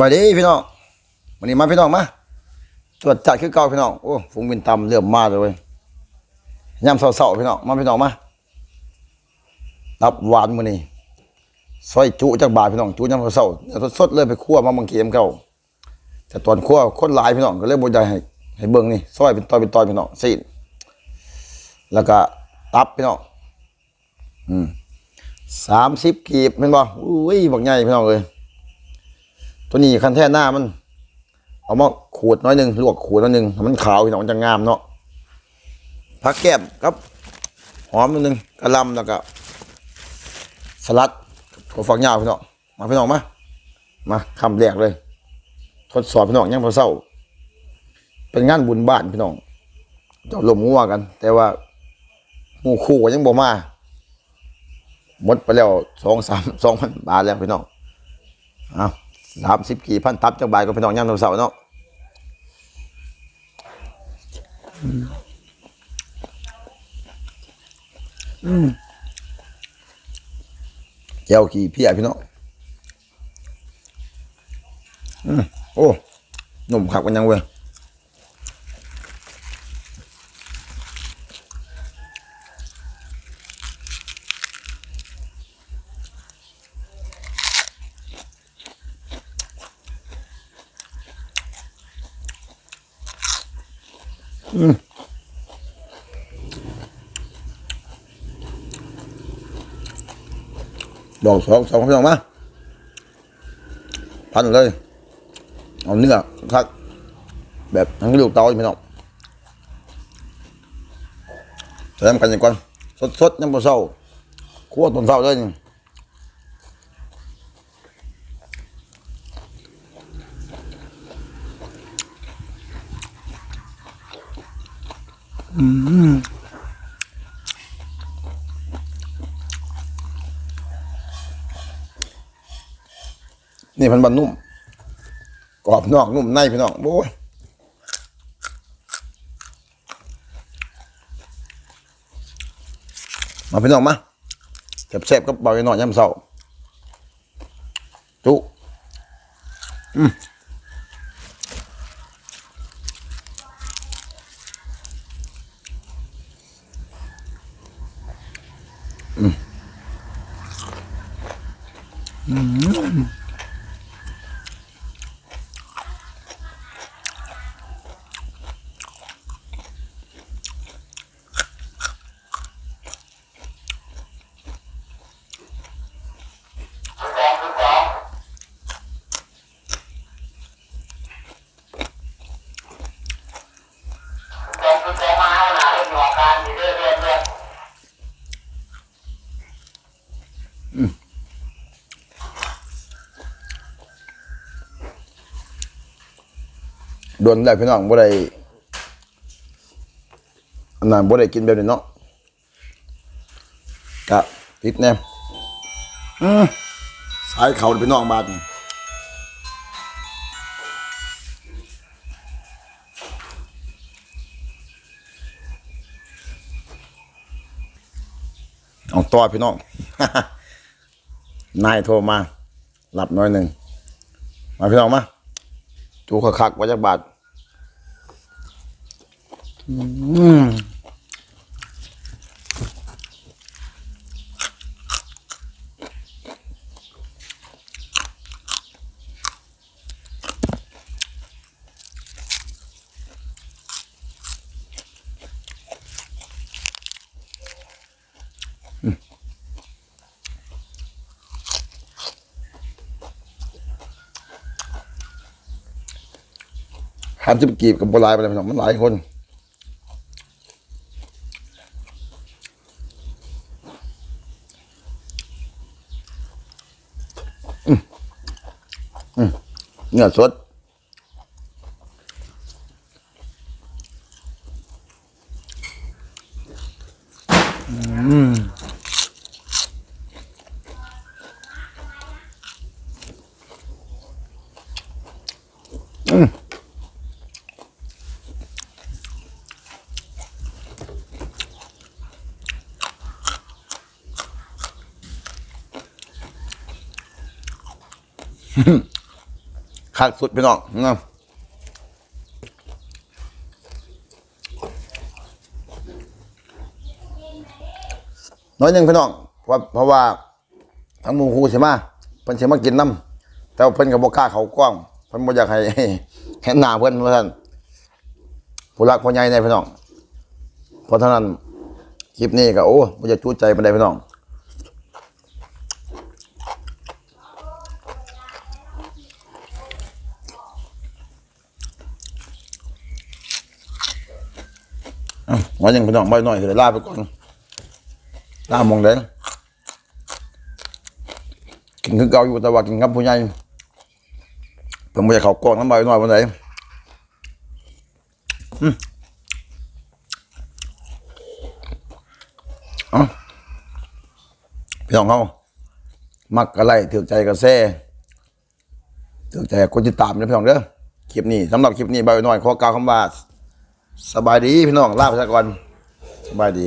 บายดีพี่น้องวันนี้มาพี่น้องมาตรวจจัดคือเก่าพี่น้องโอ้ฝูงบินตำเริ่มมาเลยเว้ยยาเสาๆพี่น้องมาพี่น้องมารับหวานมื้อนี้ซอยจุจากบาทพี่น้องจุยามเสาๆเนื้อสดๆเลยไปคั่วมาบางเกมเก่าแต่ตอนคั่วคนหลายพี่น้องก็เลยบ่ได้ให้ให้เบิ่งนี่ซอยเป็นตอนเป็นตอนพี่น้องซีนแล้วก็ตับพี่น้องอืม30กีบแม่นบ่อุ้ยบักใหญ่พี่น้องเอ้ย ตัวนี้คันแท่หน้ามัน เอามาขูดน้อยหนึ่งลวกขูดน้อยหนึ่งมันขาวพี่น้องมันจะงามเนาะผักแก้มครับหอมนิดนึงกระลำแล้วก็สลัดถั่วฝักยาวพี่น้องมาพี่น้องมามาคำแรกเลย ทดสอบพี่น้องยังพอเศร้า เป็นงานบุญบ้านพี่น้องเจ้าลมงัวกัน แต่ว่าหมู่คู่ก็ยังบ่มาหมดไปแล้วสองสามสองพันบาทแล้วพี่น้องเอา สามสิบกี่พันตับจากบ่ายก็ไปนอนย่ำเสาร์เนาะเจ้ากี่พี่อะพี่น้องอืมโอ้หนุ่มขับกันยังเว้ย ดอกสองสองพี่น้องมาพันเลย เอาเนื้อคัดแบบทั้งลูกเตาพี่น้องเติมกันอย่างก่อนสดๆยังบ่เศร้าคั่วตอนเศร้าเลยนี่ นี่พันบันนุ่ม กรอบนอกนุ่มในพี่น้องโอ้ยมาพี่น้องมาแซ่บๆกับเบาหน่อยยำเศร้าจุอืม 嗯。 โดนแล้วพี่น้องบ่ได้อันนั้นบ่ได้กินแบบนี้เนาะกะติดแน่อืมสายเขาพี่น้องบาดนี่เอาต่อพี่น้อง นายโทรมา หลับน้อยหนึ่ง มาพี่น้องมา จูคักๆไว้จากบาท อืมห้ามจะไปกีบกับโบราณไปเลยพี่น้องมันหลายคน อืมอืม เนื้อสดอ คักสุดพี่น้องนะน้อยหนึ่งพี่น้องเพราะเพราะว่าทั้งมูคูใช่ไหมเพิ่นสิมากินน้ำแต่เพิ่นก็บ่กล้าเขากว้างเพิ่นบ่อยากให้เห็นหน้าเพิ่นว่าซั่นผู้รักผู้ใหญ่ในพี่น้องเพราะฉะนั้นคลิปนี้ก็โอ้บ่อยากจู้ใจปานใดพี่น้อง วันยังพี่น้องใบหน่อยเดี๋ยวลาไปก่อนลามองเด้กินคือเกาอยู่แต่ว่ากินกับผู้ใหญ่เพิ่งไม่ได้เขากล้องน้ำใบหน่อยวันไหนอืมเอ้าพี่น้องเขามักกะไรถือใจกระแซ่ถือใจคนที่ตามนะพี่น้องเด้อคลิปนี้สำหรับคลิปนี้ใบหน่อยขอกล่าวคำว่า สบายดีพี่น้องลาไประก่อนสบายดี